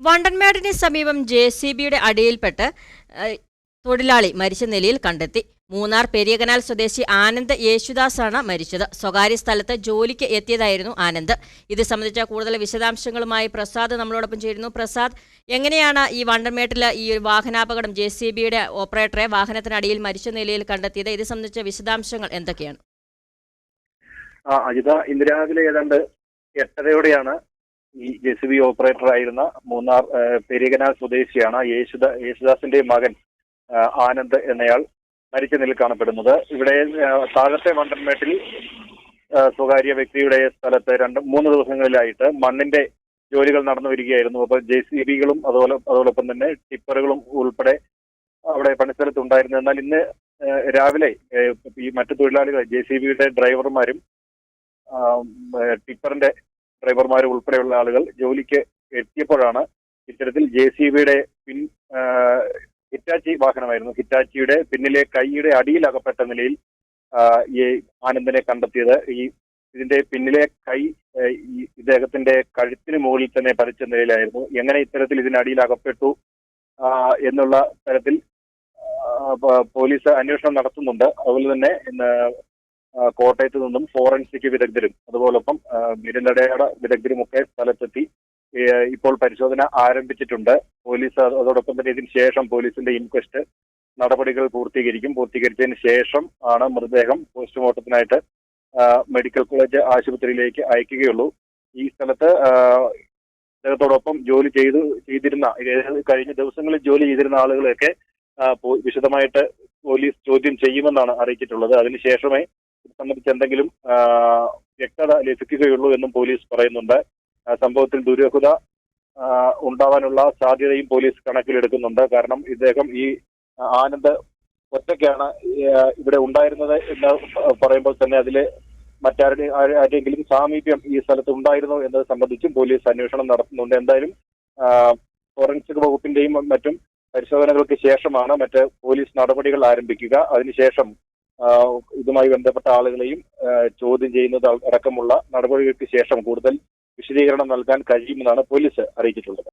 വണ്ടൻമേടിന് സമീപം J C ബിയുടെ അടിയിൽപ്പെട്ട് തൊഴിലാളി മരിച്ച നിലയിൽ കണ്ടെത്തി. മൂന്നാർ പെരിയകനാൽ സ്വദേശി ആനന്ദ് യേശുദാസാണ് മരിച്ചത്. സ്വകാര്യ സ്ഥലത്ത് ജോലിക്ക് എത്തിയതായിരുന്നു ആനന്ദ്. ഇത് സംബന്ധിച്ച കൂടുതൽ വിശദാംശങ്ങളുമായി പ്രസാദ് നമ്മളോടൊപ്പം ചേരുന്നു. പ്രസാദ് എങ്ങനെയാണ് ഈ വണ്ടൻമേട്ടിൽ ഈ വാഹനാപകടം ജെ സി ബിയുടെ ഓപ്പറേറ്ററെ വാഹനത്തിനടിയിൽ മരിച്ച നിലയിൽ കണ്ടെത്തിയത്? ഇത് സംബന്ധിച്ച വിശദാംശങ്ങൾ എന്തൊക്കെയാണ്? അജിത ഇന്ന് രാവിലെ ഏതാണ്ട് എട്ടരയോടെയാണ് ഈ ജെ സി ബി ഓപ്പറേറ്റർ ആയിരുന്ന മൂന്നാർ പെരിയകനാൽ സ്വദേശിയാണ് യേശുദ യേശുദാസിന്റെ മകൻ ആനന്ദ് എന്നയാൾ മരിച്ച നിലയിൽ കാണപ്പെടുന്നത്. ഇവിടെ താഴത്തെ വണ്ടൻമേട്ടിൽ സ്വകാര്യ വ്യക്തിയുടെ സ്ഥലത്ത് രണ്ട് മൂന്ന് ദിവസങ്ങളിലായിട്ട് മണ്ണിന്റെ ജോലികൾ നടന്നു വരികയായിരുന്നു. അപ്പോൾ ജെ സി ബികളും അതുപോലെ അതോടൊപ്പം തന്നെ ടിപ്പറുകളും ഉൾപ്പെടെ അവിടെ പണിസ്ഥലത്ത് ഉണ്ടായിരുന്നു എന്നാൽ ഇന്ന് രാവിലെ ഈ മറ്റു തൊഴിലാളികൾ ജെ സി ബിയുടെ ഡ്രൈവർമാരും ടിപ്പറിന്റെ ഡ്രൈവർമാർ ഉൾപ്പെടെയുള്ള ആളുകൾ ജോലിക്ക് എത്തിയപ്പോഴാണ് ഇത്തരത്തിൽ ജെ സി ബിയുടെ പിൻ ഹിറ്റാച്ചി വാഹനമായിരുന്നു. ഹിറ്റാച്ചിയുടെ പിന്നിലെ കൈയുടെ അടിയിൽ അകപ്പെട്ട നിലയിൽ ഈ ആനന്ദനെ കണ്ടെത്തിയത്. ഈ ഇതിന്റെ പിന്നിലെ കൈ ഇദ്ദേഹത്തിന്റെ കഴുത്തിന് മുകളിൽ തന്നെ പറിച്ച നിലയിലായിരുന്നു. എങ്ങനെ ഇത്തരത്തിൽ ഇതിനടിയിൽ അകപ്പെട്ടു എന്നുള്ള തരത്തിൽ പോലീസ് അന്വേഷണം നടത്തുന്നുണ്ട്. അതുപോലെ തന്നെ കോട്ടയത്ത് നിന്നും ഫോറൻസിക് വിദഗ്ധരും അതുപോലൊപ്പം ഒപ്പം വിരലടയാള വിദഗ്ധരും ഒക്കെ സ്ഥലത്തെത്തി ഇപ്പോൾ പരിശോധന ആരംഭിച്ചിട്ടുണ്ട്. പോലീസ് അതോടൊപ്പം തന്നെ ഇതിന് ശേഷം പോലീസിന്റെ ഇൻക്വസ്റ്റ് നടപടികൾ പൂർത്തീകരിക്കും. പൂർത്തീകരിച്ചതിന് ശേഷം ആണ് മൃതദേഹം പോസ്റ്റ്മോർട്ടത്തിനായിട്ട് മെഡിക്കൽ കോളേജ് ആശുപത്രിയിലേക്ക് അയക്കുകയുള്ളൂ. ഈ സ്ഥലത്ത് അദ്ദേഹത്തോടൊപ്പം ജോലി ചെയ്തു ചെയ്തിരുന്ന കഴിഞ്ഞ ദിവസങ്ങളിൽ ജോലി ചെയ്തിരുന്ന ആളുകളെയൊക്കെ വിശദമായിട്ട് പോലീസ് ചോദ്യം ചെയ്യുമെന്നാണ് അറിയിച്ചിട്ടുള്ളത്. അതിനുശേഷമേ സംബന്ധിച്ച് എന്തെങ്കിലും വ്യക്തത ലഭിക്കുകയുള്ളൂ എന്നും പോലീസ് പറയുന്നുണ്ട്. സംഭവത്തിൽ ദുരൂഹത ഉണ്ടാവാനുള്ള സാധ്യതയും പോലീസ് കണക്കിലെടുക്കുന്നുണ്ട്. കാരണം ഇദ്ദേഹം ഈ ആനന്ദ് ഒറ്റയ്ക്കാണ് ഇവിടെ ഉണ്ടായിരുന്നത് എന്ന് പറയുമ്പോൾ തന്നെ അതിൽ മറ്റാരുടെ ആരെങ്കിലും സാമീപ്യം ഈ സ്ഥലത്ത് ഉണ്ടായിരുന്നോ എന്നത് സംബന്ധിച്ചും പോലീസ് അന്വേഷണം നടത്തുന്നുണ്ട്. എന്തായാലും ഫോറൻസിക് വകുപ്പിന്റെയും മറ്റും പരിശോധനകൾക്ക് ശേഷമാണ് മറ്റ് പോലീസ് നടപടികൾ ആരംഭിക്കുക. അതിനുശേഷം ഇതുമായി ബന്ധപ്പെട്ട ആളുകളെയും ചോദ്യം ചെയ്യുന്നത് അടക്കമുള്ള നടപടികൾക്ക് ശേഷം കൂടുതൽ വിശദീകരണം നൽകാൻ കഴിയുമെന്നാണ് പോലീസ് അറിയിച്ചിട്ടുള്ളത്.